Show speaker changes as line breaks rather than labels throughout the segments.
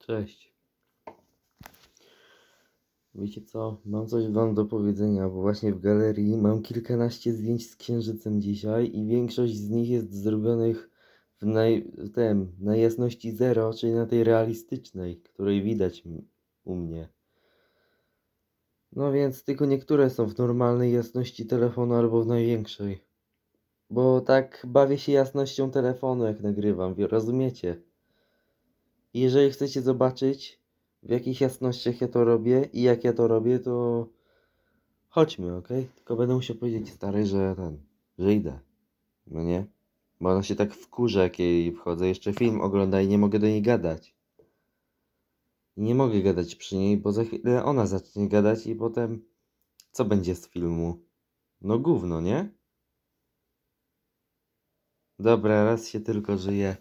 Cześć. Wiecie co? Mam coś wam do powiedzenia, bo właśnie w galerii mam kilkanaście zdjęć z księżycem dzisiaj i większość z nich jest zrobionych w naj... tem, na jasności zero, czyli na tej realistycznej, której widać u mnie. No więc tylko niektóre są w normalnej jasności telefonu albo w największej. Bo tak bawię się jasnością telefonu jak nagrywam, rozumiecie? I jeżeli chcecie zobaczyć, w jakich jasnościach ja to robię i jak ja to robię, to chodźmy, ok? Tylko będę musiał powiedzieć stary, że ten, że idę. No nie? Bo ona się tak wkurza, jak jej wchodzę. Jeszcze film ogląda i nie mogę do niej gadać. Nie mogę gadać przy niej, bo za chwilę ona zacznie gadać i potem co będzie z filmu? No gówno, nie? Dobra, raz się tylko żyje.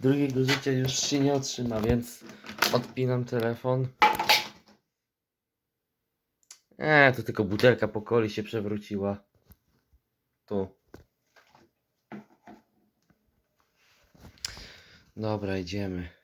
Drugiego życia już się nie otrzyma, więc odpinam telefon. Eee, to tylko butelka po coli się przewróciła. Tu. Dobra, idziemy.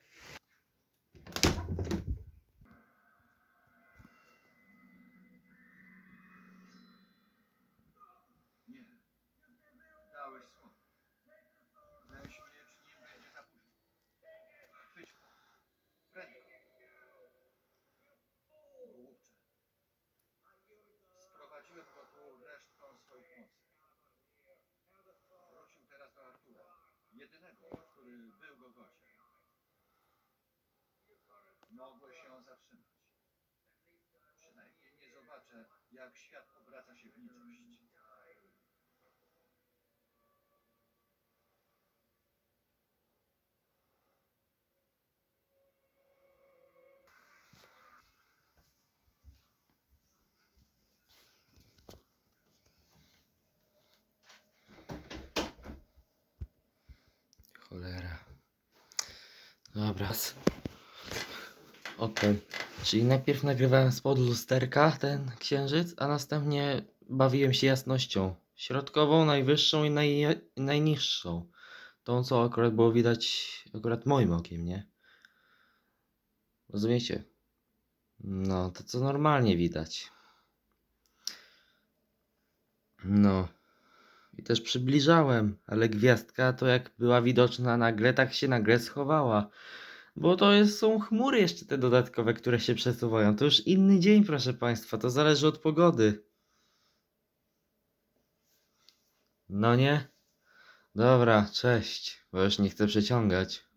Jedynego, który był go godzien. Mogłeś ją zatrzymać. Przynajmniej nie zobaczę, jak świat obraca się w nicość.
Dobra. s- O tym. Czyli najpierw nagrywałem spod lusterka ten księżyc, a następnie bawiłem się jasnością. Środkową, najwyższą i naj, najniższą. Tą, co akurat było widać akurat moim okiem, nie? Rozumiecie? No, to co normalnie widać. No. I też przybliżałem, ale gwiazdka to jak była widoczna nagle, tak się nagle schowała. Bo to jest, są chmury jeszcze te dodatkowe, które się przesuwają. To już inny dzień, proszę Państwa. To zależy od pogody. No nie? Dobra, cześć. Bo już nie chcę przeciągać.